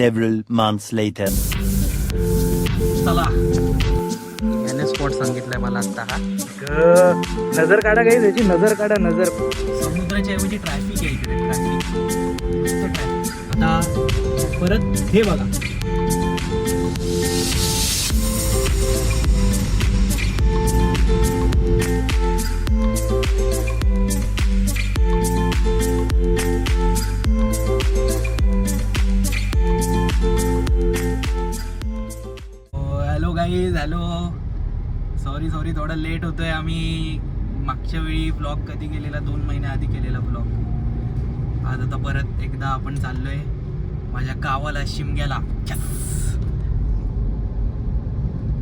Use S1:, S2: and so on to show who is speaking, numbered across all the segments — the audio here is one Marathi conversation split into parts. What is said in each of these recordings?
S1: Several months later.
S2: चला याने स्पॉट सांगितलाय मला आता हा.
S3: नजर काढा काही त्याची नजर काढा नजर.
S2: समुद्राच्या ऐवजी ट्रॅफिक आहे इकडे ट्रॅफिक ट्रॅफिक आता परत हे बघा. थोडं होतोय आम्ही मागच्या वेळी ब्लॉग कधी केलेला? दोन महिन्या आधी केलेला ब्लॉग आज आता परत एकदा आपण चाललोय माझ्या गावाला शिमग्याला.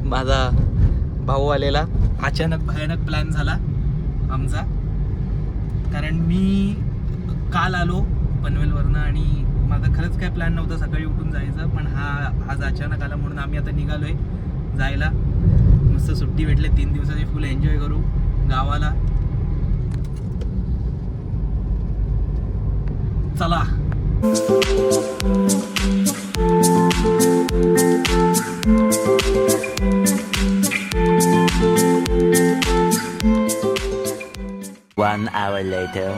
S2: माझा भाऊ आलेला. अचानक भयानक प्लॅन झाला आमचा. कारण मी काल आलो पनवेलवरनं आणि माझा खरंच काय प्लॅन नव्हता सकाळी उठून जायचं पण हा आज अचानक आला म्हणून आम्ही आता निघालोय जायला. मस्त सुट्टी भेटले तीन दिवसाची फुल एन्जॉय करू गावाला. चला.
S1: One hour later.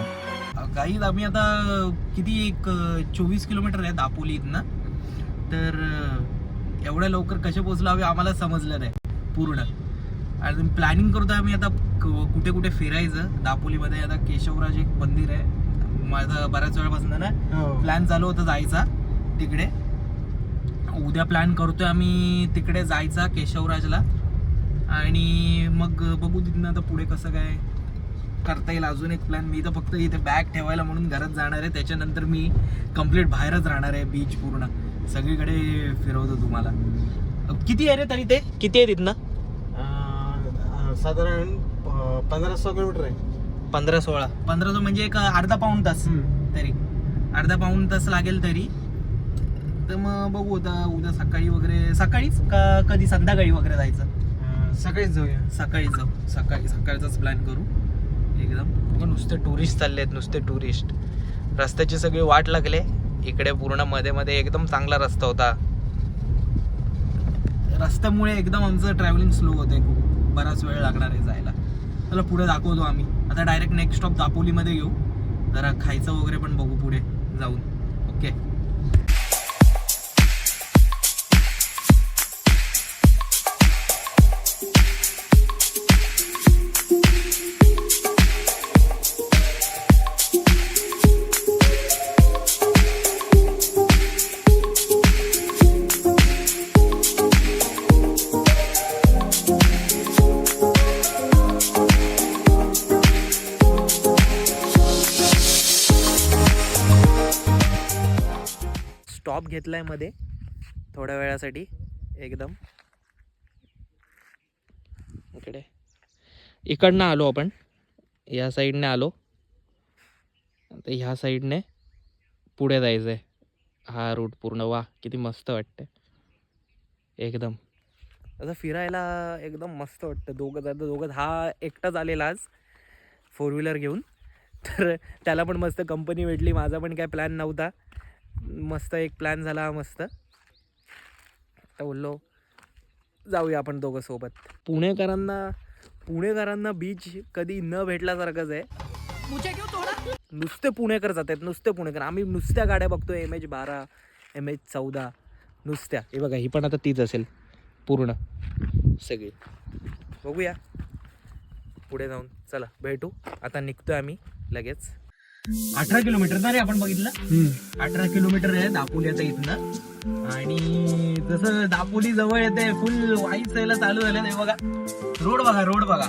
S2: काही आम्ही आता किती एक चोवीस किलोमीटर आहे दापोली इथनं. तर एवढ्या लवकर कसे पोहोचलो हवे आम्हाला समजलं नाही. पूर्ण. आणि प्लॅनिंग करतोय आम्ही आता कुठे कुठे फिरायचं. दापोलीमध्ये आता केशवराज एक मंदिर आहे. माझा बऱ्याच वेळापासून ना? प्लॅन चालू होता जायचा तिकडे. उद्या प्लॅन करतोय आम्ही तिकडे जायचा केशवराजला. आणि मग बघू तिथनं आता पुढे कसं काय करता येईल. अजून एक प्लॅन मी तर फक्त इथे बॅग ठेवायला म्हणून घरात जाणार आहे. त्याच्यानंतर मी कंप्लीट बाहेरच राहणार आहे बीच पूर्ण. सगळीकडे फिरवतो तुम्हाला. किती आहे रे तरी ते? किती आहे तिथनं?
S3: साधारण पंधरा सोळा किलोमीटर आहे.
S2: पंधरा सोळा. पंधरा सो म्हणजे एक अर्धा पाऊण तास तरी. अर्धा पाऊण तास लागेल तरी. तर मग बघू आता उद्या सकाळी वगैरे सकाळीच का कधी संध्याकाळी वगैरे जायचं?
S3: सकाळीच जाऊया.
S2: सकाळी जाऊ. सकाळी सकाळचाच प्लॅन करू. एकदम. मग नुसते टुरिस्ट चालले आहेत नुसते टुरिस्ट रस्त्याची सगळी वाट लागले. इकडे पूर्णमध्ये मध्ये एकदम चांगला रस्ता होता. रस्त्यामुळे एकदम आमचं ट्रॅव्हलिंग स्लो होतंय खूप. बराच वेळ लागणार आहे जायला. चला पुढे दाखवतो आम्ही. आता डायरेक्ट नेक्स्ट स्टॉप दापोलीमध्ये येऊ. जरा खायचं वगैरे पण बघू पुढे जाऊन. ओके स्टॉप घेतलायमध्ये. थोड्या वेळासाठी एकदम. इकडे. इकडनं आलो आपण. या साईडने आलो. तर ह्या साईडने पुढे जायचं आहे हा रूट पूर्ण. वा किती मस्त वाटते एकदम. असं फिरायला एकदम मस्त वाटतं. दोघं जातं दोघं हा एकटाच आलेला आज फोर व्हीलर घेऊन. तर त्याला पण मस्त कंपनी भेटली. माझा पण काय प्लॅन नव्हता. मस्त एक प्लॅन झाला मस्त. तर बोललो जाऊया आपण दोघं सोबत. पुणेकरांना पुणेकरांना बीच कधी न भेटल्यासारखंच आहे. नुसते पुणेकर जात आहेत नुसते पुणेकर. आम्ही नुसत्या गाड्या बघतो एम एच बारा एम एच चौदा नुसत्या. हे बघा ही पण आता तीच असेल पूर्ण. सगळी. बघूया. पुढे जाऊन. चला भेटू. आता निघतोय आम्ही लगेच. अठरा किलोमीटर ना रे आपण बघितलं? अठरा किलोमीटर आहे दापोलीचं इथनं. आणि जसं दापोली जवळ येते फुल वाईट यायला चालू झालं हे बघा. रोड बघा रोड बघा.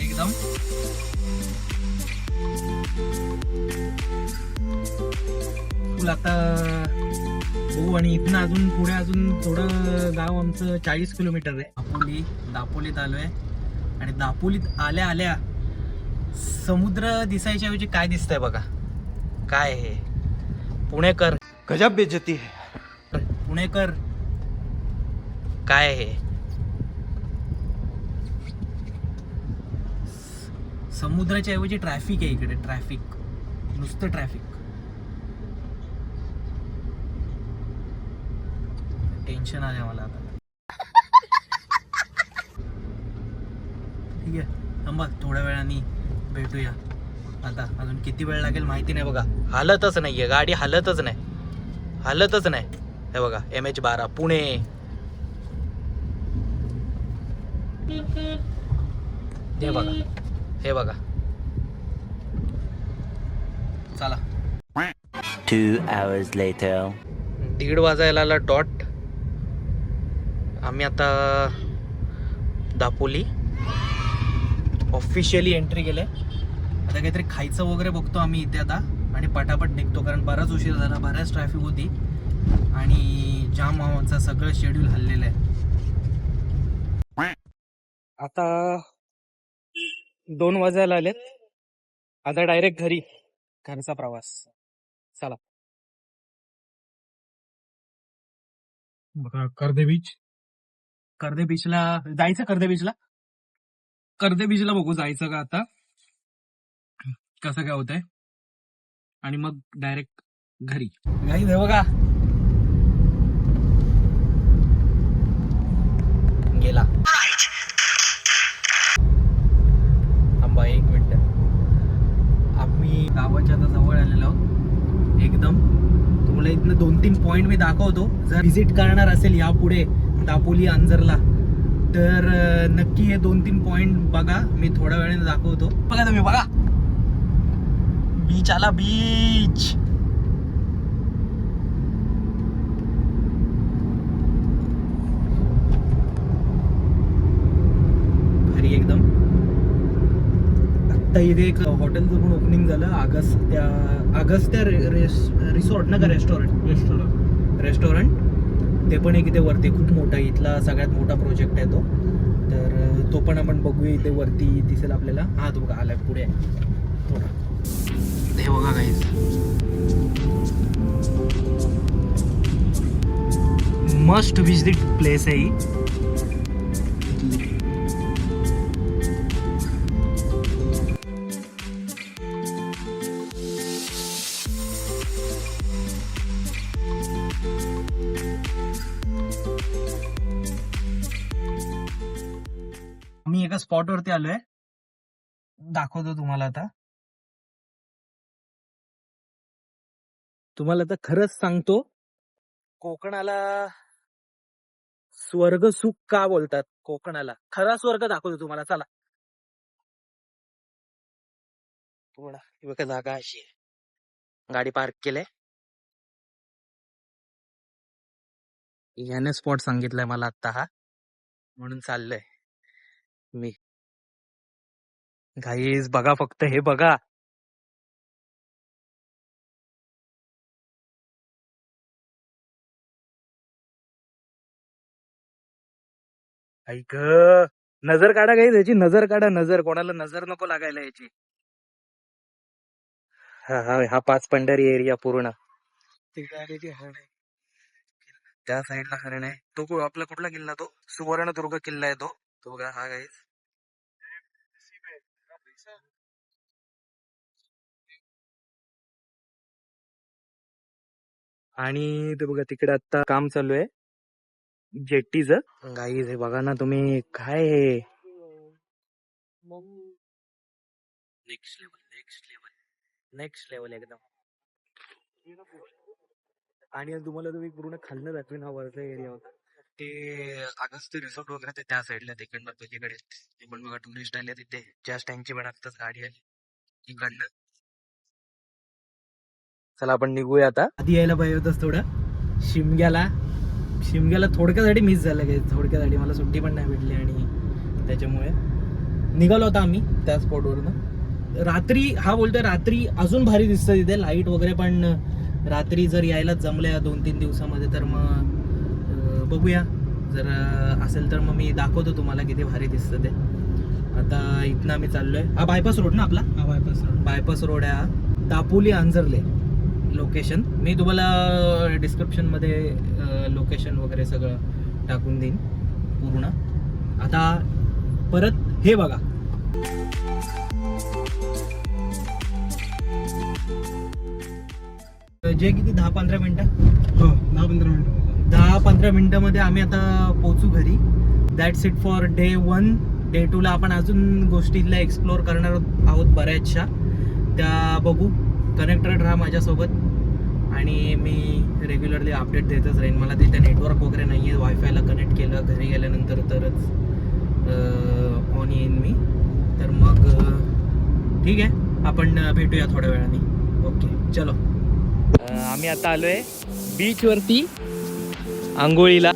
S2: एकदम. फुल आता हो आणि इथनं अजून पुढे अजून थोडं गाव आमचं चाळीस किलोमीटर आहे. दापोली दापोलीत आलोय. आणि दापोलीत आल्या आल्या समुद्र दिसायच्या ऐवजी काय दिसतंय बघा? काय हे? पुणेकर.
S3: गजब बेजती है।
S2: पुणेकर. काय हे? समुद्राच्या ऐवजी ट्रॅफिक आहे इकडे ट्रॅफिक नुसतं ट्रॅफिक टेन्शन आलं मला आता. ठीक आहे. थांबा थोड्या वेळाने भेटूया. आता अजून किती वेळ लागेल माहिती नाही बघा. हालतच नाहीये. गाडी हालतच नाही. हालतच नाही. हे बघा एम एच बारा पुणे. ते बघा. हे बघा. चला. दीड वाजायला आला डॉट. आम्ही आता दापोली. ऑफिशियली एंट्री केले आता काहीतरी खायचं वगैरे बघतो आम्ही इथे आता. आणि पटापट निघतो कारण बराच उशीर झाला बऱ्याच ट्रॅफिक होती. आणि जाम आमचं सगळं शेड्यूल हल्लेलं आहे. आता दोन वाजायला आलेत. आता डायरेक्ट घरी घरचा प्रवास. चला. बघा कर्दे बीच कर्दे बीचला जायचं कर्दे बीचला कर्दे बीचला बघू जायचं का आता? कसं काय होतंय? आणि मग डायरेक्ट घरी. घरी हे बघा गेला थांबा एक मिनिट आम्ही गावाच्या आता जवळ आलेलो आहोत एकदम. तुम्हाला इथनं दोन तीन पॉईंट मी दाखवतो. जर व्हिजिट करणार असेल यापुढे दापोली अंजरला तर नक्की हे दोन तीन पॉईंट बघा. मी थोड्या वेळाने दाखवतो. बघा तुम्ही बघा. बीच आला बीच भारी एकदम आत्ता इथे एक हॉटेलचं पण ओपनिंग झालं अगस्त्या अगस्त्या रिसॉर्ट ना का रेस्टॉरंट रेस्टॉरंट रेस्टॉरंट ते पण एक इथे वरती खूप मोठा. इथला सगळ्यात मोठा प्रोजेक्ट आहे तो. तर तो पण आपण बघूया इथे वरती दिसेल आपल्याला. हा तो बघा आलाय पुढे. थोडा हे बघा काहीच मस्ट विजिट प्लेस आहे ही. एका स्पॉट वरती आलोय. दाखवतो तुम्हाला आता. तुम्हाला तर खरंच सांगतो कोकणाला स्वर्ग सुख का बोलतात? कोकणाला. खरा स्वर्ग दाखवतो तुम्हाला. चला. थोडा ही बघा जागा अशी आहे. गाडी पार्क केलंय. याने स्पॉट सांगितलाय मला आता हा. म्हणून चाललंय. मी घाईज बघा फक्त हे बघा. ऐक नजर काढा गाईज याची नजर काढा नजर. कोणाला नजर नको लागायला याची. हा हा हा पाच पंढरी एरिया पूर्ण. त्या साईडला हरण आहे तो आपला कुठला किल्ला तो? सुवर्णदुर्ग किल्ला आहे तो. तो बघा हा गाईज आणि ते बघा तिकडे आता काम चालू आहे. जेट्टीच. गाईज हे बघा ना तुम्ही काय हे? Next level next level next level एकदम. आणि तुम्हाला तुम्ही पूर्ण खाल्लं दाखवीन हा वरचा एरिया होता. ते अगस्त रिसॉर्ट वगैरे ते त्या साईडला तिकडनं तुझ्याकडे ते पण बघा टुरिस्ट आले तिथे. जस्ट त्यांची पण आत्ताच गाडी आली. इकडनं. चला आपण निघूया आता. आधी यायला पाहिजे होतंच थोडं. शिमग्याला शिमग्याला थोडक्यासाठी मिस झालं काही थोडक्यासाठी मला सुट्टी पण नाही भेटली आणि त्याच्यामुळे निघालो होता आम्ही त्या स्पॉटवरनं रात्री हा बोलतोय रात्री अजून भारी दिसतं तिथे. लाइट वगैरे पण रात्री जर यायला जमल्या दोन तीन दिवसामध्ये तर मग बघूया. जर असेल तर मग मी दाखवतो तुम्हाला किती भारी दिसतं ते. आता इथनं आम्ही चाललोय. हा बायपास रोड ना आपला? हा बायपास रोड बायपास रोड आहे हा. दापोली आंजर्ले लोकेशन मी तुम्हाला डिस्क्रिप्शनमध्ये लोकेशन वगैरे सगळं टाकून देईन पूर्ण. आता परत हे बघा. जे किती दहा पंधरा मिनटं?
S3: हो दहा पंधरा मिनटं.
S2: दहा पंधरा मिनटामध्ये आम्ही आता पोचू घरी. That's it for day one day टूला आपण अजून गोष्टीला एक्सप्लोअर करणार आहोत बऱ्याचशा. त्या बघू. कनेक्टेड राहा माझ्यासोबत. आणि मी रेग्युलरली अपडेट देतच राहीन. मला तिथे नेटवर्क वगैरे नाही आहे वायफायला कनेक्ट केलं घरी गेल्यानंतर तरच ऑन येईन मी. तर मग ठीक आहे. आपण भेटूया थोड्या वेळाने. ओके चलो. आम्ही आता आलो आहे बीचवरती आंघोळीला.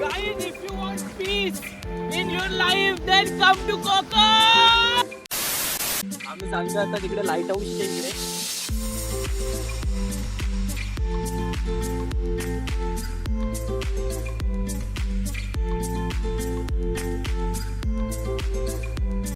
S2: Guys, if you want peace in your life, then come to Konkan. आम्ही सांगतो आता तिकडे लाइट हाऊसच्या इकडे.